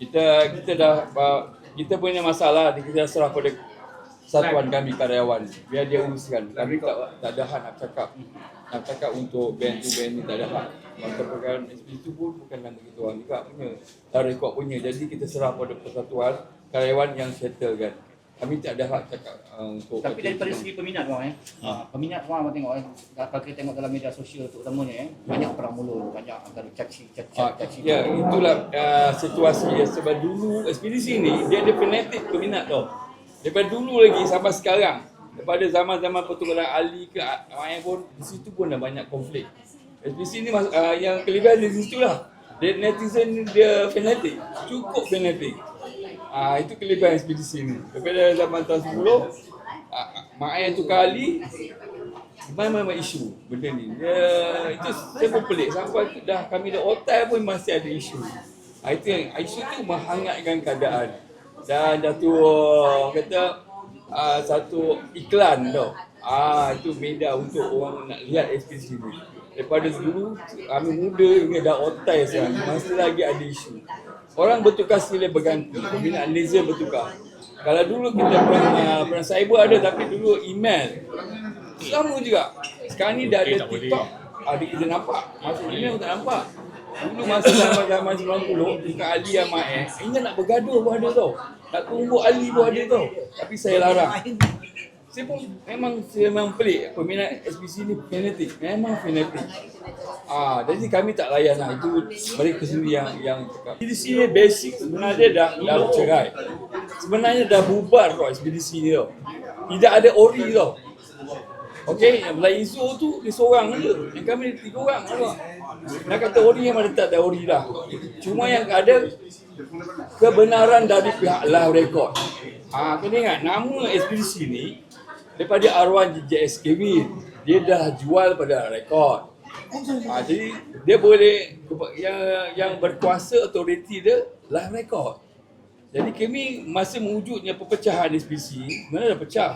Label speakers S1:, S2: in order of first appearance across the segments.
S1: kita kita dah uh, kita punya masalah kita serah pada satuan kami karyawan. Biar dia uruskan. Kami tak tak ada hak nak cakap. Nak cakap untuk band tu band ni tak ada hak. Maka perkara SP tu pun bukan nama kita orang juga punya. Dah rekod punya. Jadi kita serah pada persatuan karyawan yang settle kan kami tak ada hak cakap uh, untuk
S2: Tapi daripada segi peminat bang eh. Uh, peminat bang abang tengok eh. Kalau kita tengok dalam media sosial terutamanya eh. Banyak perang mulut, banyak antara caci caci
S1: Ah,
S2: caci.
S1: ya, itulah uh, situasi ya. Sebab dulu ekspedisi ni dia ada fanatik peminat tau. Daripada dulu lagi sampai sekarang. Daripada zaman-zaman pertukaran Ali ke Ayan pun di situ pun dah banyak konflik. Ekspedisi ni uh, yang kelebihan di situ lah. Dia netizen dia fanatik. Cukup fanatik. Ah itu kelebihan ekspedisi ni. Daripada zaman tahun 10 uh, Mak Ayan tukar Ali memang memang isu benda ni. Dia itu saya pun pelik sampai tu dah kami dah otai pun masih ada isu. Ha, itu yang isu tu menghangatkan keadaan. Dan dah tu kata uh, satu iklan tau. Ah itu media untuk orang nak lihat ekspedisi ni. Daripada dulu kami muda hingga dah otai sekarang masih lagi ada isu. Orang bertukar silih berganti, pembinaan laser bertukar. Kalau dulu kita perang, uh, perang cyber ada tapi dulu email. Sama juga. Sekarang ni dah ada TikTok. Ada kita nampak. Masa email tak nampak. Dulu masa zaman zaman 90 dekat Ali Ahmad eh, ingat nak bergaduh pun ada tau. Nak tumbuk Ali pun ada tau. Tapi saya larang. Saya pun memang saya memang pelik peminat SPC ni fanatik. Memang fanatik. Ah, jadi kami tak layan lah. Itu mereka sendiri yang yang cakap. Ekspedisi ni basic sebenarnya dah dah bercerai. Sebenarnya dah bubar tau ekspedisi ni tau. Tidak ada ori tau. Okey, yang Belai Izo tu dia seorang je. Yang kami ni tiga orang. Nampak? Nak kata ori yang mana tak ada ori dah. Cuma yang ada kebenaran dari pihak live record. Ah, kena ingat nama ekspedisi ni daripada arwah JS Kevin. Dia dah jual pada rekod. Ah, jadi dia boleh yang yang berkuasa autoriti dia live record. Jadi kami masa mewujudnya perpecahan SPC, mana dah pecah.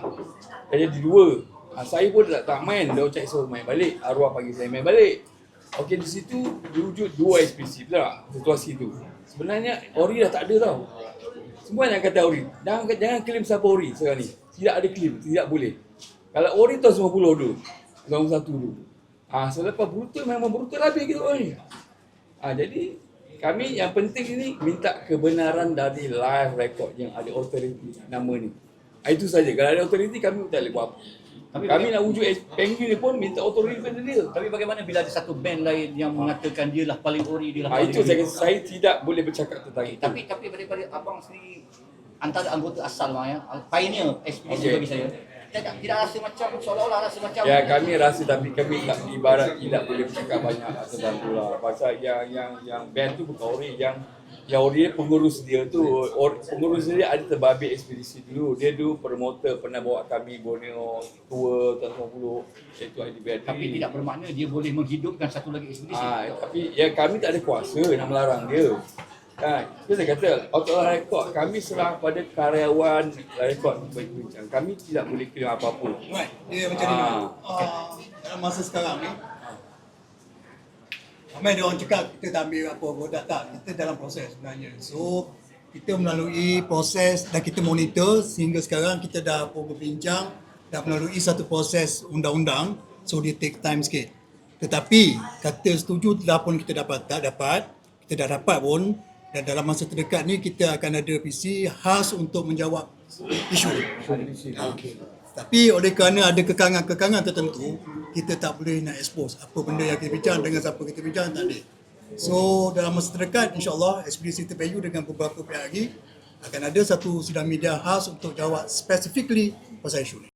S1: Dah jadi dua. Ha, saya pun tak, tak main, dia cakap suruh main balik. Arwah panggil saya main balik. Okey di situ wujud dua SPC, betul tak? Situasi tu. Sebenarnya Ori dah tak ada tau. Semua yang kata Ori. Jangan, jangan claim siapa Ori sekarang ni. Tidak ada claim, tidak boleh. Kalau Ori tahun 90 dulu. 91 dulu. Ah, selepas brutal memang brutal habis kita orang ni. Ah, jadi kami yang penting ini minta kebenaran dari live record yang ada authority nama ni. Ah, itu saja. Kalau ada authority kami tak boleh buat apa.
S2: Tapi
S1: kami nak wujud penguin ni pun minta authority pada dia.
S2: Tapi bagaimana bila ada satu band lain yang mengatakan dia lah paling ori, dia lah
S1: Ah,
S2: paling
S1: itu saya
S2: ori.
S1: saya tidak boleh bercakap tentang itu.
S2: Tapi tapi daripada abang sendiri antara anggota asal bang ya, pioneer ekspedisi
S1: Okey.
S2: bagi saya. Tidak, tidak rasa macam seolah-olah rasa macam
S1: Ya kami rasa tapi kami tak ibarat tidak boleh bercakap banyak tentang tu lah. Pasal yang yang yang band tu bukan ori yang yang ori dia pengurus dia tu or, pengurus dia ada terbabit ekspedisi dulu. Dia dulu promoter pernah bawa kami Borneo tour tahun 90 iaitu IDBRD.
S2: tapi tidak bermakna dia boleh menghidupkan satu lagi ekspedisi.
S1: Ah, tapi ya kami tak ada kuasa nak melarang dia. Kan? Itu saya kata, auto rekod kami serah pada karyawan rekod berbincang. Kami tidak boleh claim apa-apa.
S3: Right, dia macam ni.
S1: Ah.
S3: Uh, dalam masa sekarang ni, ramai dia orang cakap kita tak ambil apa tak, tak. Kita dalam proses sebenarnya. So, kita melalui proses dan kita monitor sehingga sekarang kita dah berbincang dah melalui satu proses undang-undang. So, dia take time sikit. Tetapi, kata setuju dah pun kita dapat, tak dapat. Kita dah dapat pun. Dan dalam masa terdekat ni, kita akan ada PC khas untuk menjawab isu. Okay. Tapi oleh kerana ada kekangan-kekangan tertentu, kita tak boleh nak expose apa benda yang kita bincang dengan siapa kita bincang, tak ada. So dalam masa terdekat, insyaAllah ekspedisi terbayu dengan beberapa pihak lagi akan ada satu sidang media khas untuk jawab specifically pasal isu ni.